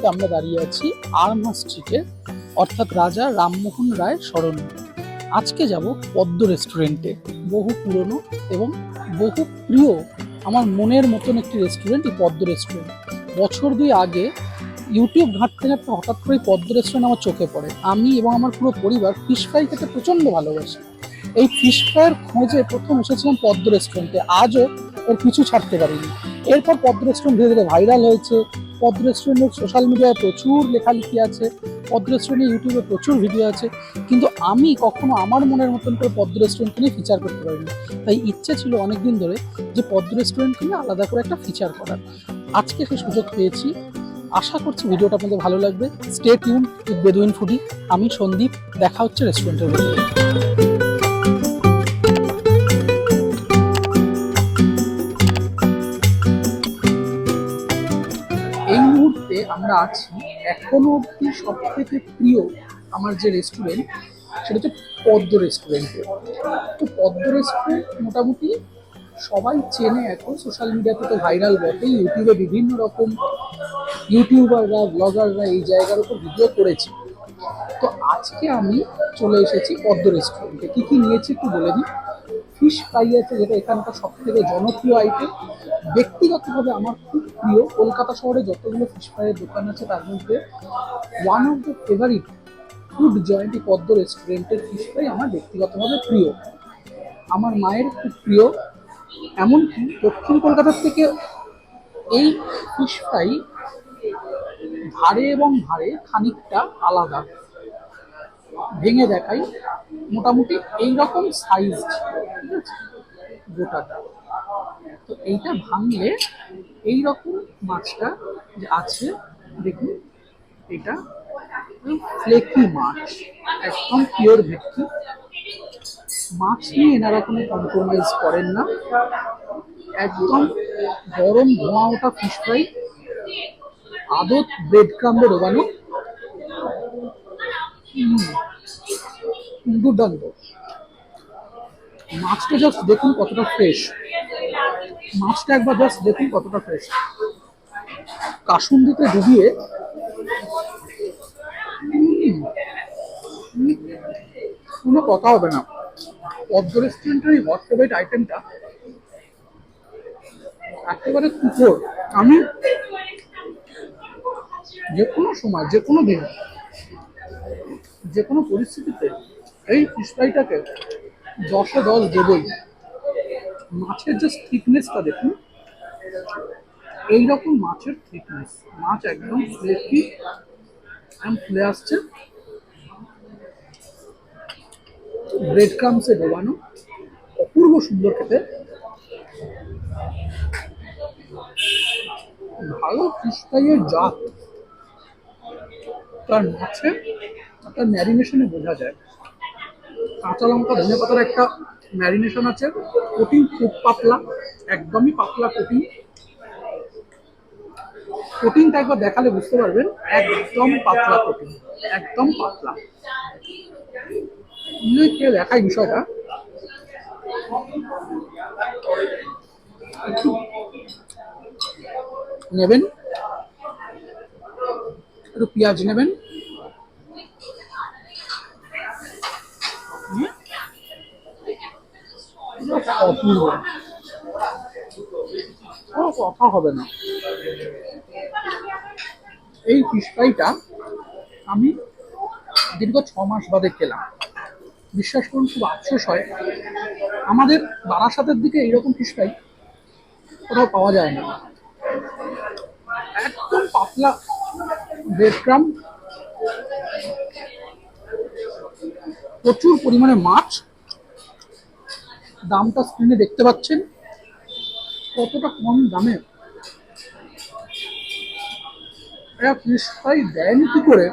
মুহূর্তে আমরা দাঁড়িয়ে আছি আর্মা স্ট্রিটে অর্থাৎ রাজা রামমোহন রায় স্মরণে। আজকে যাব পদ্ম রেস্টুরেন্টে বহু পুরনো এবং বহু প্রিয়, আমার মনের মতন একটি রেস্টুরেন্ট এই পদ্ম রেস্টুরেন্ট বছর দুই আগে ইউটিউব ঘাঁটতে ঘাঁটতে হঠাৎ করে পদ্ম রেস্টুরেন্ট আমার চোখে পড়ে। আমি এবং আমার পুরো পরিবার ফিশ ফ্রাই খেতে প্রচণ্ড ভালোবাসি। এই ফিশ ফ্রাইয়ের খোঁজে প্রথম এসেছিলাম পদ্ম রেস্টুরেন্টে আজও ওর কিছু ছাড়তে পারিনি। এরপর পদ্ম রেস্টুরেন্ট ধীরে ধীরে ভাইরাল হয়েছে। পদ্ম রেস্টুরেন্টের সোশ্যাল মিডিয়ায় প্রচুর লেখালেখি আছে পদ্ম রেস্টুরেন্টে ইউটিউবে প্রচুর ভিডিও আছে, কিন্তু আমি কখনো আমার মনের মতন করে পদ্ম রেস্টুরেন্টকে নিয়ে ফিচার করতে পারিনি। তাই ইচ্ছে ছিল অনেকদিন ধরে যে পদ্ম রেস্টুরেন্টকে নিয়ে আলাদা করে একটা ফিচার করার। আজকে সেই সুযোগ পেয়েছি। আশা করছি ভিডিওটা আপনাদের ভালো লাগবে। স্টে টিউন বেদুইন ফুডি আমি সন্দীপ, দেখা হচ্ছে রেস্টুরেন্টের ভিতরে। আমরা আছি, এখনও অব্দি সব থেকে প্রিয় আমার যে রেস্টুরেন্ট সেটা হচ্ছে পদ্ম রেস্টুরেন্টে তো পদ্ম রেস্টুরেন্ট মোটামুটি সবাই চেনে এখন সোশ্যাল মিডিয়াতে তো ভাইরাল বটে ইউটিউবে বিভিন্ন রকম ইউটিউবাররা ব্লগাররা এই জায়গার উপর ভিডিও করেছে। তো আজকে আমি চলে এসেছি পদ্ম রেস্টুরেন্টে কী কী নিয়েছি একটু বলে দিই। ফিশ ফ্রাই আছে যেটা এখানকার সব থেকে জনপ্রিয় আইটেম ব্যক্তিগতভাবে আমার খুব প্রিয় কলকাতা শহরে যতগুলো ফিশ ফ্রাইয়ের দোকান আছে, তার মধ্যে one of the favourite food joint Padma রেস্টুরেন্টের ফিশ ফ্রাই আমার ব্যক্তিগতভাবে প্রিয়। আমার মায়ের খুব প্রিয়। এমনকি দক্ষিণ কলকাতার থেকে এই ফিশ ফ্রাই ধারে এবং ধারে খানিকটা আলাদা। ভেঙে দেখাই মোটামুটি এইরকম সাইজ ঠিক আছে? গোটাটা। তো এইটা ভাঙলে এইরকম মাছটা যে আছে দেখুন এটা ফ্লেকি মাছ একদম পিওর ভেটকি। মাছ নিয়ে এনারা কোনো কম্প্রোমাইজ করেন না। একদম গরম ধোঁয়া ওঠা ফিশ ফ্রাই আদত ব্রেড ক্রাম্বে ডোবানো। উম, দুর্দান্ত। মাছটা জাস্ট দেখুন কতটা ফ্রেশ মাছটা একবার জাস্ট দেখুন কতটা ফ্রেশ কাসুন্দিতে ডুবিয়ে কোনো কথা হবে না। পদ্ম রেস্টুরেন্টের এই হট ফেভারিট আইটেমটা একেবারে কুকুর। আমি যে কোনো সময়, যে কোনো দিন, যে কোনো পরিস্থিতিতে এই ফিশ ফ্রাইটাকে দশে দশ দেবই। মাছের যে থিকনেসটা দেখুন, এইরকম মাছের থিকনেস মাছ একদম ফ্লেকি একদম ফুলে আসছে। ব্রেড ক্রামসে ডোবানো, অপূর্ব সুন্দর খেতে। ভালো ফিশ ফ্রাইয়ের জাত। তার মাছে, তার ম্যারিনেশনে বোঝা যায়। কাঁচা লঙ্কা, ধনে পাতার একটা ম্যারিনেশন আছে। কোটিং খুব পাতলা, একদমই পাতলা কোটিং কোটিংটা একবার দেখালে বুঝতে পারবেন, একদম পাতলা কোটিং একদম পাতলা। খেয়ে দেখাই বিষয়টা? নেবেন। একটু পেঁয়াজ নেবেন। অপূর্ব। কোনো কথা হবে না এই ফিশ আমি দীর্ঘ ছ মাস বাদে খেলাম। বিশ্বাস করুন, খুব আফসোস হয়। আমাদের বারাসাতের দিকে এইরকম ফিশ কোথাও পাওয়া যায় না। একদম পাতলা ব্রেড প্রচুর পরিমাণে মাছ দামটা স্ক্রিনে দেখতে পাচ্ছেন। কতটা কম দামে। এরা দেন কি করে?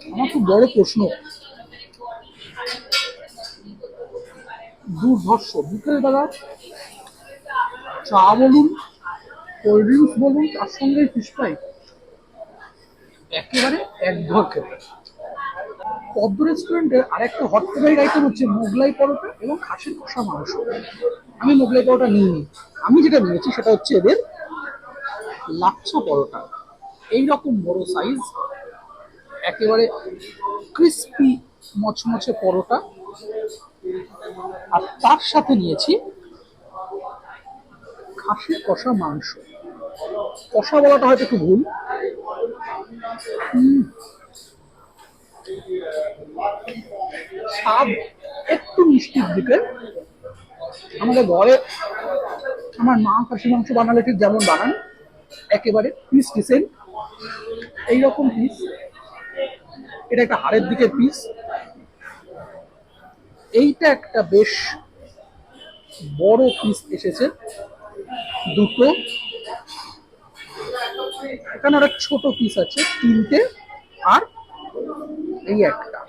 আমার খুব বড় প্রশ্ন। দুর্ধর্ষ। বিকেলবেলা চা বলুন কোল্ড ড্রিঙ্কস বলুন, তার সঙ্গে ফিশ ফ্রাই একেবারে এক ঘর খেতে পদ্ম রেস্টুরেন্টের আরেকটা হট ফেভারিট আইটেম হচ্ছে মোগলাই পরোটা এবং খাসির কষা মাংস। আমি মোগলাই পরোটা নিইনি। আমি যেটা নিয়েছি সেটা হচ্ছে এদের লাচ্ছা পরোটা। এই রকম বড় সাইজ একেবারে ক্রিস্পি মচমচে পরোটা। আর তার সাথে নিয়েছি খাসির কষা মাংস। কষা বলাটা হয়তো একটু ভুল। হুম। স্বাদ একটু মিষ্টির দিকে। আমাদের ঘরে আমার মা খাসি মাংস বানালে ঠিক যেমন বানান, একেবারে পিস ডিসেন্ট এইরকম পিস এটা একটা হাড়ের দিকের পিস এইটা একটা বেশ বড় পিস এসেছে দুটো। এখানে একটা ছোট পিস আছে, তিনটে। এই একটা।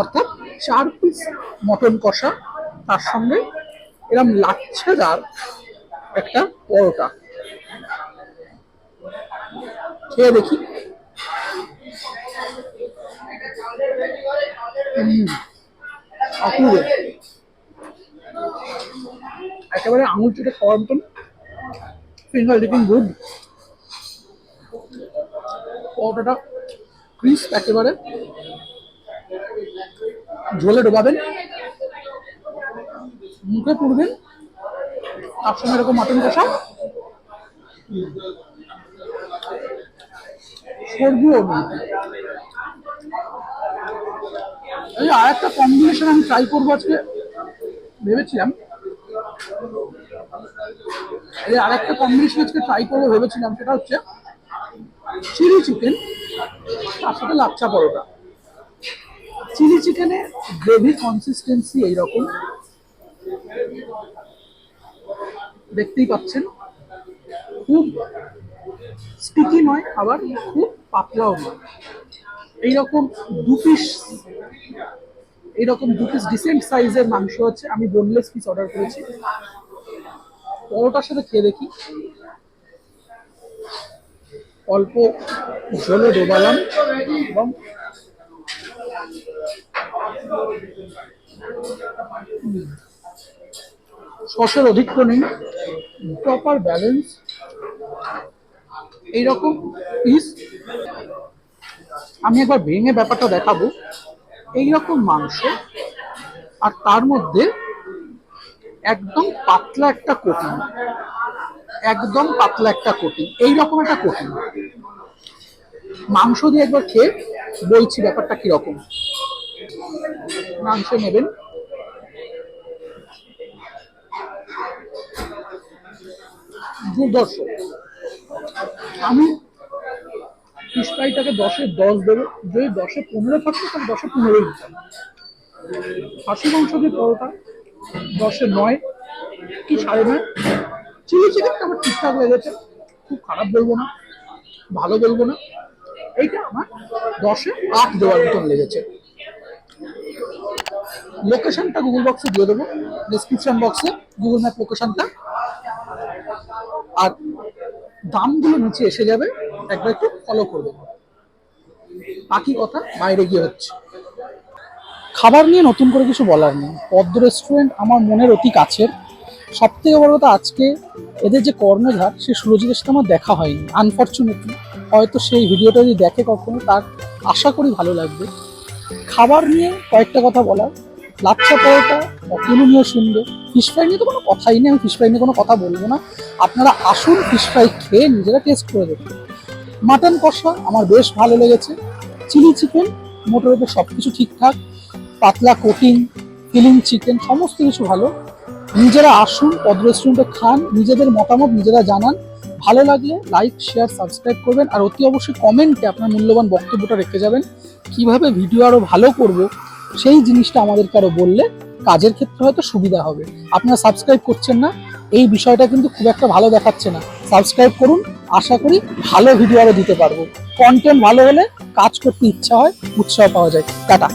অর্থাৎ চার পিস মটন কষা, তার সঙ্গে এরম লাচ্ছেদার একটা পরোটা। খেয়ে দেখি। একেবারে আঙুল চুটে খাওয়ার মতন। ফিঙ্গার লিকিং গুড পরোটাটা ক্রিস্প একেবারে। ঝোলে ডোবাবেন। মুখে পুড়বেন। তার সঙ্গে এরকম মাটন কষা। স্বর্গীয় এই আর একটা কম্বিনেশন আমি ট্রাই করব আজকে। ভেবেছিলাম। এই আর একটা কম্বিনেশন আজকে ট্রাই করব ভেবেছিলাম, সেটা হচ্ছে চিলি চিকেন তার সাথে লাচ্চা পরোটা। চিলি চিকেনের গ্রেভি কনসিস্টেন্সি এইরকম। দেখতেই পাচ্ছেন। খুব স্টিকি নয়, আবার খুব পাতলাও নয়। এইরকম দু পিস এইরকম দু পিস ডিসেন্ট সাইজের মাংস আছে। আমি বোনলেস পিস অর্ডার করেছি। পরোটার সাথে খেয়ে দেখি। অল্প ঝোলে ডোবালাম এবং সসের অধিক্য নেই প্রপার ব্যালেন্স এইরকম পিস আমি একবার ভেঙে ব্যাপারটা দেখাবো। এইরকম মাংস আর তার মধ্যে একদম পাতলা একটা কোটিং একদম পাতলা একটা কোটিং এইরকম একটা কোটিং মাংস দিয়ে একবার খেয়ে বলছি ব্যাপারটা কীরকম। মাংস নেবেন। দুর্দর্শ আমি ফিশ ফ্রাইটাকে দশে দশ দেবো। যদি দশে পনেরো থাকতো তাহলে দশে পনেরোই খাসি মাংস দিয়ে পরোটা, দশে নয়, কি সাড়ে নয়? চিলি চিকেনটা আমার ঠিকঠাক লেগেছে। খুব খারাপ বলব না, ভালো বলব না। এইটা আমার দশে আট দেওয়ার মতন লেগেছে। লোকেশনটা গুগল বক্সে দিয়ে দেবো ডিসক্রিপশন বক্সে গুগল ম্যাপ লোকেশনটা আর দামগুলো নিচে এসে যাবে, একবার একটু ফলো করবে বাকি কথা বাইরে গিয়ে হচ্ছে। খাবার নিয়ে নতুন করে কিছু বলার নেই। পদ্ম রেস্টুরেন্ট আমার মনের অতি কাছের। সব থেকে বড় কথা আজকে এদের যে কর্ণধার, সে সুরজিতের সাথে আমার দেখা হয়নি। আনফর্চুনেটলি হয়তো সেই ভিডিওটা যদি দেখে কখনো, তার আশা করি ভালো লাগবে। খাবার নিয়ে কয়েকটা কথা বলার। লাচ্ছা পরোটা, অতুলনীয় সুন্দর। ফিশ ফ্রাই নিয়ে তো কোনো কথাই নেই, আমি ফিশ ফ্রাই নিয়ে কোনো কথা বলব না। আপনারা আসুন ফিশ ফ্রাই খেয়ে নিজেরা টেস্ট করে দেখুন। মাটন কষা আমার বেশ ভালো লেগেছে। চিলি চিকেন মোটের উপর সব কিছু ঠিকঠাক। পাতলা কোটিং ফিলিং চিকেন সমস্ত কিছু ভালো। নিজেরা আসুন পদ রেস্টুরেন্টে খান, নিজেদের মতামত নিজেরা জানান। ভালো লাগলে লাইক শেয়ার সাবস্ক্রাইব করবেন আর অতি অবশ্যই কমেন্টে আপনার মূল্যবান বক্তব্যটা রেখে যাবেন। কীভাবে ভিডিও আরও ভালো করব, সেই জিনিসটা আমাদেরকে আরও বললে কাজের ক্ষেত্রে হয়তো সুবিধা হবে। আপনারা সাবস্ক্রাইব করছেন না, এই বিষয়টা কিন্তু খুব একটা ভালো দেখাচ্ছে না। সাবস্ক্রাইব করুন, আশা করি ভালো ভিডিও আরও দিতে পারব। কন্টেন্ট ভালো হলে কাজ করতে ইচ্ছা হয়, উৎসাহ পাওয়া যায়। টাটা।